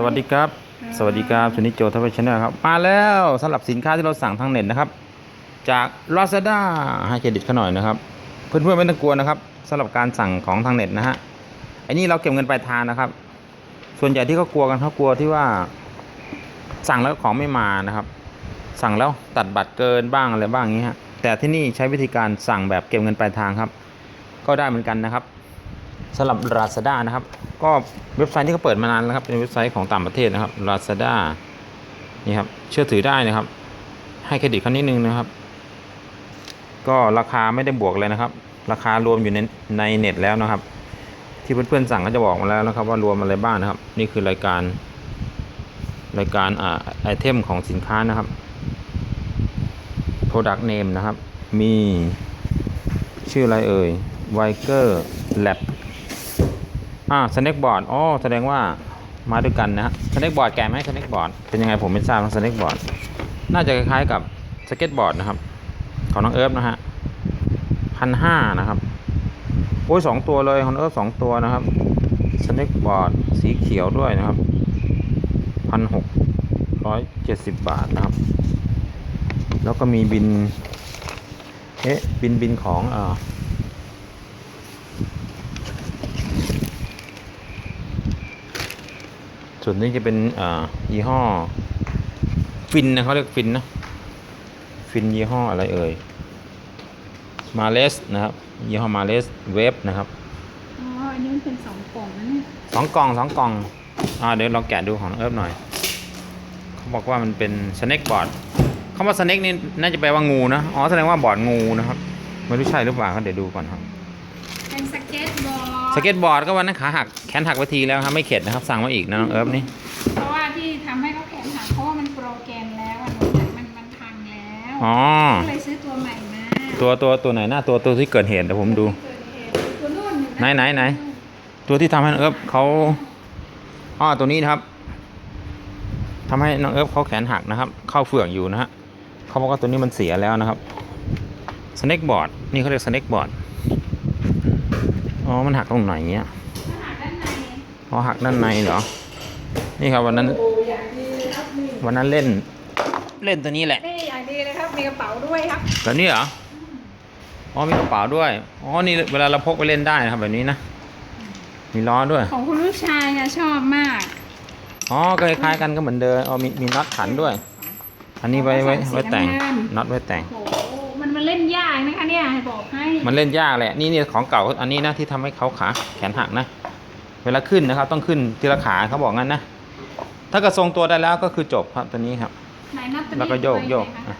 สวัสดีครับ สวัสดีครับชุนิจโจทวีชแนลครับ มาแล้วสำหรับสินค้าที่เราสั่งทางเน็ตนะครับ จาก Lazada ให้เครดิตเขาหน่อยนะครับ เพื่อนๆไม่ต้องกลัวนะครับสำหรับการสั่งของทางเน็ตนะฮะไอ้นี่เราเก็บเงินปลายทางนะครับ ส่วนใหญ่ที่เขากลัวกันเขากลัวที่ว่า สั่งแล้วของไม่มานะครับ สั่งแล้วตัดบัตรเกินบ้างอะไรบ้างอย่างนี้ฮะแต่ที่นี่ใช้วิธีการสั่งแบบเก็บเงินปลายทางครับ ก็ได้เหมือนกันนะครับสำหรับ Lazada นะครับ ก็เว็บไซต์ที่เขาเปิดมานานแล้วครับ เป็นเว็บไซต์ของต่างประเทศนะครับ Lazada นี่ครับ เชื่อถือได้นะครับ ให้เครดิตเขานิดนึงนะครับ ก็ราคาไม่ได้บวกเลยนะครับ ราคารวมอยู่ในในเน็ตแล้วนะครับ ที่เพื่อนๆสั่งก็จะบอกมาแล้วนะครับ ว่ารวมอะไรบ้างนะครับ นี่คือรายการรายการอ่าไอเทมของสินค้านะครับ Product Name นะครับ มีชื่ออะไรเอ่ย viper lab อ่า Snake Board อ๋อแสดงว่ามาด้วยกันนะฮะ Snake Board แกะไหม Snake Board เป็นยังไงผมไม่ทราบนะ Snake Board น่าจะคล้ายๆกับสเก็ตบอร์ดนะครับ ของน้องเอิร์ฟนะฮะพันห้านะครับโอ้ยสองตัวเลยของเอิร์ฟสองตัวนะครับ Snake Board สีเขียวด้วยนะครับพันหกร้อยเจ็ดสิบบาทนะครับ แล้วก็มีบินเอ๊ะบินบินของเอ่อ ส่วนนี้จะเป็นเอ่อยี่ห้อฟินนะเขาเรียกฟินนะฟินยี่ห้ออะไรเอ่ยมาเลสนะครับยี่ห้อมาเลสเวฟนะครับอ๋ออันนี้มันเป็นสองกล่องนะเนี่ยสองกล่องสองกล่องอ่าเดี๋ยวลองแกะดูของน้องเอิร์ฟหน่อยเขาบอกว่ามันเป็นสเน็กบอร์ดคำว่าสเน็กนี่น่าจะแปลว่างูนะอ๋อแสดงว่าบอร์ดงูนะครับไม่รู้ใช่หรือเปล่าครับเดี๋ยวดูก่อนครับ เป็นสเก็ตบอร์ด ส เก็ตบอร์ดก็วันนั้นขาหักแขนหักไปทีแล้วครับไม่เข็ดนะครับสั่งมาอีกนะน้องเอิร์ฟนี่เพราะว่าที่ทำให้เขาแขนหักเพราะว่ามันโปรแกรมแล้วอะมันมันพังแล้วอ๋อก็เลยซื้อตัวใหม่มาตัวตัวตัวไหนหน้าตัวตัวที่เกิดเหตุเดี๋ยวผมดู เกิดเหตุตัวนู่นไหนไหนไหน ตัวที่ทำให้น้องเอิร์ฟเขาอ๋อตัวนี้นะครับทำให้น้องเอิร์ฟเขาแขนหักนะครับ เข้าเฟือกอยู่นะฮะเขาบอกว่าตัวนี้มันเสียแล้วนะครับสเน็กบอร์ดนี่เขาเรียกสเน็กบอร์ด อ๋อ มันหักตรงไหนเนี้ยมันหักด้านในอ๋อหักด้านในเหรอ นี่ครับวันนั้น โอ้อย่างดีเลยครับนี่วันนั้นเล่น เล่นตัวนี้แหละ นี่อย่างดีเลยครับ มีกระเป๋าด้วยครับ แบบนี้เหรอ อ๋อ มีกระเป๋าด้วย อ๋อ นี่เวลาเราพกไปเล่นได้นะครับแบบนี้นะ มีล้อด้วย ของคุณลูกชายเนี่ยชอบมาก อ๋อก็คล้ายๆกันก็เหมือนเดิม อ๋อ มีมีน็อตขันด้วย อันนี้ไว้ไว้ไว้แต่ง น็อตไว้แต่ง โอ้โห มันมันเล่นยากนะคะเนี่ยให้บอกให้มันเล่นยากแหละนี่นี่ของเก่าอันนี้นะที่ทำให้เขาขาแขนหักนะ เวลาขึ้นนะครับ ต้องขึ้นทีละขาเขาบอกงั้นนะ ถ้ากระทรงตัวได้แล้วก็คือจบครับตัวนี้ครับไหนนับตัวนี้แล้วก็โยกไปโยกไหนคะอะ